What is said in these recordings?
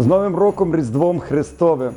З Новим роком Різдвом Христовим.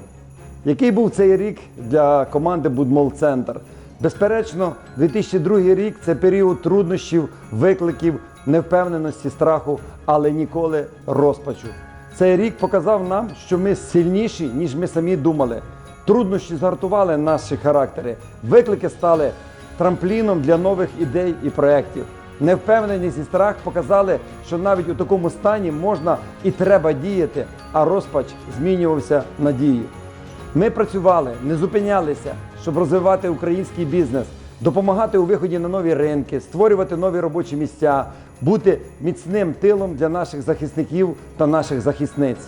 Який був цей рік для команди Будмол Центр? Безперечно, 2002 рік це період труднощів, викликів, невпевненості, страху, але ніколи розпачу. Цей рік показав нам, що ми сильніші, ніж ми самі думали. Труднощі згартували наші характери, виклики стали трампліном для нових ідей і проєктів. Невпевненість і страх показали, що навіть у такому стані можна і треба діяти, а розпач змінювався в надію. Ми працювали, не зупинялися, щоб розвивати український бізнес, допомагати у виході на нові ринки, створювати нові робочі місця, бути міцним тилом для наших захисників та наших захисниць.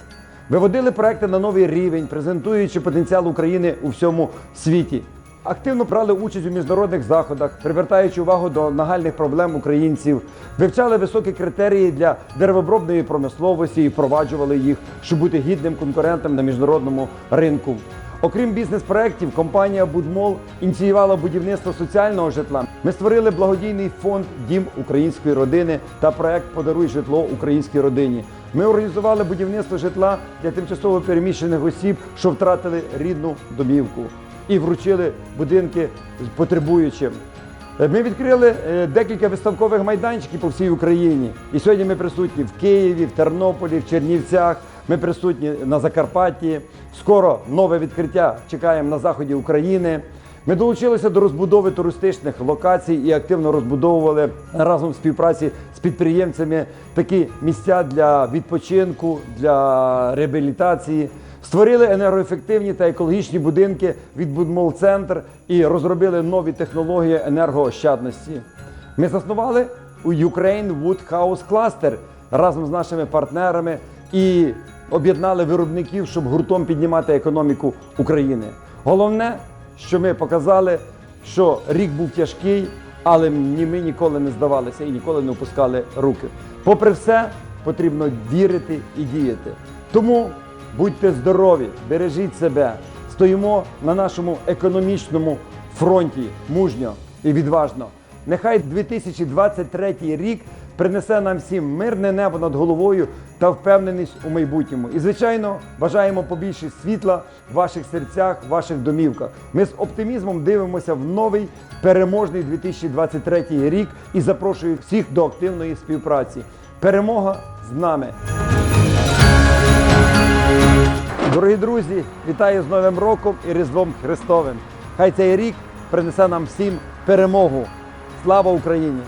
Виводили проекти на новий рівень, презентуючи потенціал України у всьому світі. Активно брали участь у міжнародних заходах, привертаючи увагу до нагальних проблем українців, вивчали високі критерії для деревообробної промисловості і впроваджували їх, щоб бути гідним конкурентом на міжнародному ринку. Окрім бізнес-проєктів, компанія Будмол ініціювала будівництво соціального житла. Ми створили благодійний фонд Дім української родини та проект Подаруй житло українській родині. Ми організували будівництво житла для тимчасово переміщених осіб, що втратили рідну домівку, і вручили будинки потребуючим. Е, Ми відкрили е, декілька виставкових майданчиків по всій Україні. І сьогодні ми присутні в Києві, в Тернополі, в Чернівцях. Ми присутні на Закарпатті. Скоро нове відкриття чекаємо на заході України. Ми долучилися до розбудови туристичних локацій і активно розбудовували разом в співпраці з підприємцями такі місця для відпочинку, для реабілітації. Створили енергоефективні та екологічні будинки від Центр і розробили нові технології енергоощадності. Ми заснували Ukraine Wood House Cluster разом з нашими партнерами і об'єднали виробників, щоб гуртом піднімати економіку України. Головне, що ми показали, що рік був тяжкий, але ні ми ніколи не здавалися і ніколи не опускали руки. Попри все, потрібно вірити і діяти. Тому будьте здорові, бережіть себе. Стоїмо на нашому економічному фронті мужньо і відважно. Нехай 2023 рік принесе нам всім мирне небо над головою та впевненість у майбутньому. І, звичайно, бажаємо побільше світла в ваших серцях, в ваших домівках. Ми з оптимізмом дивимося в новий переможний 2023 рік і запрошую всіх до активної співпраці. Перемога з нами! Друзі, вітаю з Новим роком і Різдвом Христовим. Хай цей рік принесе нам всім перемогу. Слава Україні!